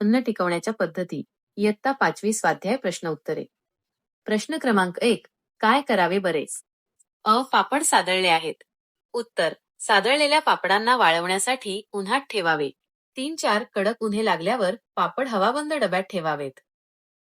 अन्न टिकवण्याच्या पद्धती. इयत्ता पाचवी स्वाध्याय प्रश्न उत्तरे. प्रश्न क्रमांक एक. काय करावे बरेच? अ. पापड सादळले आहेत. उत्तर. सादळलेल्या पापडांना वाळवण्यासाठी उन्हात ठेवावे. तीन चार कडक उन्हे लागल्यावर पापड हवाबंद डब्यात ठेवावेत.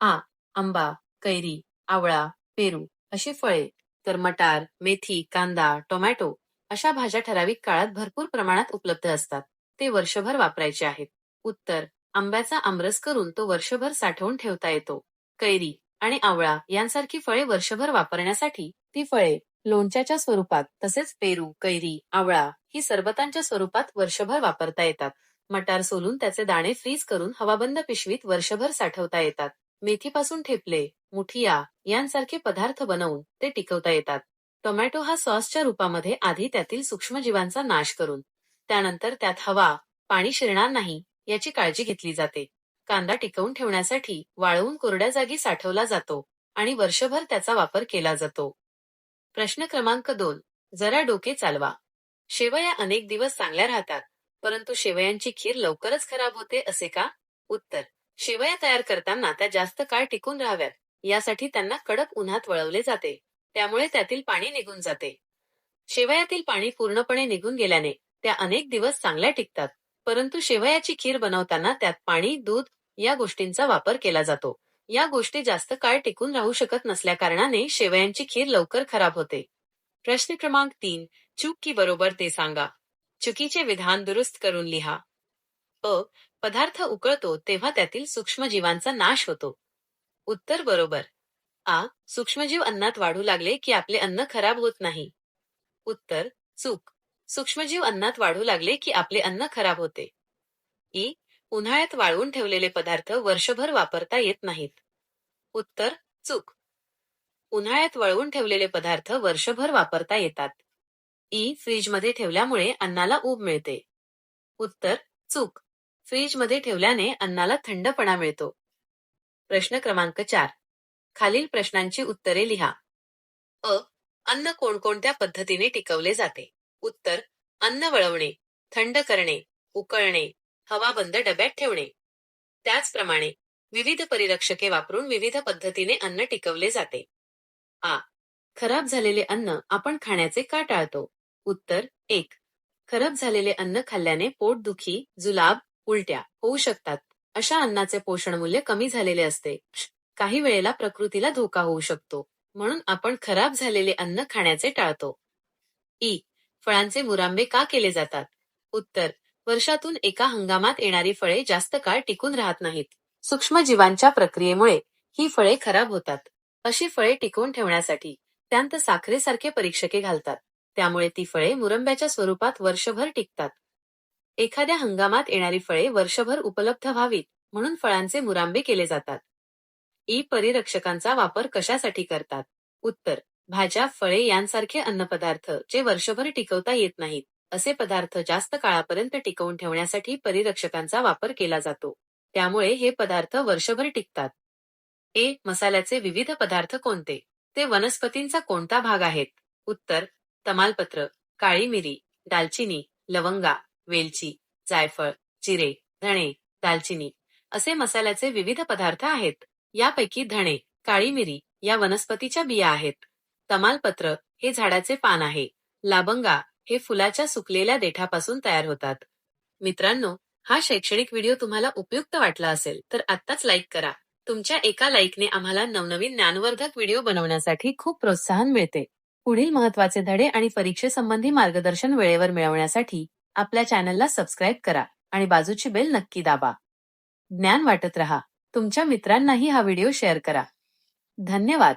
आ. आंबा कैरी आवळा पेरू अशी फळे तर मटार मेथी कांदा टोमॅटो अशा भाज्या ठराविक काळात भरपूर प्रमाणात उपलब्ध असतात. ते वर्षभर वापरायचे आहेत. उत्तर. आंब्याचा आमरस करून तो वर्षभर साठवून ठेवता येतो. कैरी आणि आवळा यांसारखी फळे वर्षभर वापरण्यासाठी ती फळे लोणच्याच्या स्वरूपात तसेच पेरू कैरी आवळा ही सरबतांच्या स्वरूपात वर्षभर वापरता येतात. मटार सोलून त्याचे दाणे फ्रीज करून हवाबंद पिशवीत वर्षभर साठवता येतात. मेथीपासून ठेपले मुठिया यांसारखे पदार्थ बनवून ते टिकवता येतात. टोमॅटो हा सॉसच्या रूपामध्ये आधी त्यातील सूक्ष्मजीवांचा नाश करून. त्यानंतर त्यात हवा पाणी शिरणार नाही याची काळजी घेतली जाते. कांदा टिकवून ठेवण्यासाठी वाळवून कोरड्या जागी साठवला जातो आणि वर्षभर त्याचा वापर केला जातो. प्रश्न क्रमांक दोन. जरा डोके चालवा. शेवया अनेक दिवस चांगल्या राहतात परंतु शेवयांची खीर लवकरच खराब होते असे का? उत्तर. शेवया तयार करताना त्या जास्त काळ टिकून राहाव्यात यासाठी त्यांना कडक उन्हात वळवले जाते त्यामुळे त्यातील पाणी निघून जाते. शेवयातील पाणी पूर्णपणे निघून गेल्याने त्या अनेक दिवस चांगल्या टिकतात. परंतु शेवयाची खीर बनवताना त्यात पाणी दूध या गोष्टींचा वापर केला जातो. या गोष्टी जास्त काळ टिकून राहू शकत नसल्या कारणाने शेवयांची खीर लवकर खराब होते. प्रश्न क्रमांक तीन चूक की बरोबर ते सांगा. चुकीचे विधान दुरुस्त करून लिहा. अ पदार्थ उकळतो तेव्हा त्यातील सूक्ष्मजीवांचा नाश होतो. उत्तर बरोबर. आ सूक्ष्मजीव अन्नात वाढू लागले की आपले अन्न खराब होत नाही. उत्तर चूक. सूक्ष्मजीव अन्नात वाढू लागले की आपले अन्न खराब होते. ई. उन्हाळ्यात वाळवून ठेवलेले पदार्थ वर्षभर वापरता येत नाहीत. उत्तर चूक. उन्हाळ्यात वळवून ठेवलेले पदार्थ वर्षभर वापरता येतात. ई. फ्रीजमध्ये ठेवल्यामुळे अन्नाला ऊब मिळते. उत्तर चूक. फ्रीजमध्ये ठेवल्याने अन्नाला थंडपणा मिळतो. प्रश्न क्रमांक चार. खालील प्रश्नांची उत्तरे लिहा. अ. अन्न कोणकोणत्या पद्धतीने टिकवले जाते? उत्तर अन्न वळवणे थंड करणे उकळणे हवाबंद डब्यात ठेवणे. त्याचप्रमाणे विविध परिरक्षके वापरून विविध पद्धतीने अन्न टिकवले जाते. आ. खराब झालेले अन्न आपण खाण्याचे का टाळतो? उत्तर एक. खराब झालेले अन्न खाल्ल्याने पोटदुखी जुलाब उलट्या होऊ शकतात. अशा अन्नाचे पोषण मूल्य कमी झालेले असते. काही वेळेला प्रकृतीला धोका होऊ शकतो. म्हणून आपण खराब झालेले अन्न खाण्याचे टाळतो. ई. फळांचे मुरांबे का केले जातात? उत्तर वर्षातून एका हंगामात येणारी फळे जास्त काळ टिकून राहत नाहीत. सूक्ष्मजीवांच्या प्रक्रियेमुळे ही फळे खराब होतात. अशी फळे टिकवून ठेवण्यासाठी त्यांत साखरेसारखे परीक्षके घालतात. त्यामुळे ती फळे मुरंब्याच्या स्वरूपात वर्षभर टिकतात. एखाद्या हंगामात येणारी फळे वर्षभर उपलब्ध व्हावीत म्हणून फळांचे मुरांबे केले जातात. ई परिरक्षकांचा वापर कशासाठी करतात? उत्तर भाज्या फळे यांसारखे अन्नपदार्थ जे वर्षभर टिकवता येत नाहीत असे पदार्थ जास्त काळापर्यंत टिकवून ठेवण्यासाठी परिरक्षकांचा वापर केला जातो. त्यामुळे हे पदार्थ वर्षभर टिकतात. ए. मसाल्याचे विविध पदार्थ कोणते? ते वनस्पतींचा कोणता भाग आहेत? उत्तर. तमालपत्र काळी मिरी दालचिनी लवंगा वेलची जायफळ जिरे धणे दालचिनी असे मसाल्याचे विविध पदार्थ आहेत. यापैकी धणे काळी मिरी या वनस्पतीच्या बिया आहेत. तमालपत्र हे झाडाचे पान आहे. लाबंगा हे फुलाच्या सुकलेल्या देठापासून तयार होतात. मित्रांनो हा शैक्षणिक व्हिडिओ तुम्हाला उपयुक्त वाटला असेल तर आत्ताच लाईक करा. तुमच्या एका लाईकने आम्हाला नवनवीन ज्ञानवर्धक व्हिडिओ बनवण्यासाठी खूप प्रोत्साहन मिळते. पुढील महत्त्वाचे धडे आणि परीक्षेसंबंधी मार्गदर्शन वेळेवर मिळवण्यासाठी आपल्या चॅनलला सबस्क्राईब करा आणि बाजूची बेल नक्की दाबा. ज्ञान वाटत रहा. तुमच्या मित्रांनाही हा व्हिडिओ शेअर करा. धन्यवाद!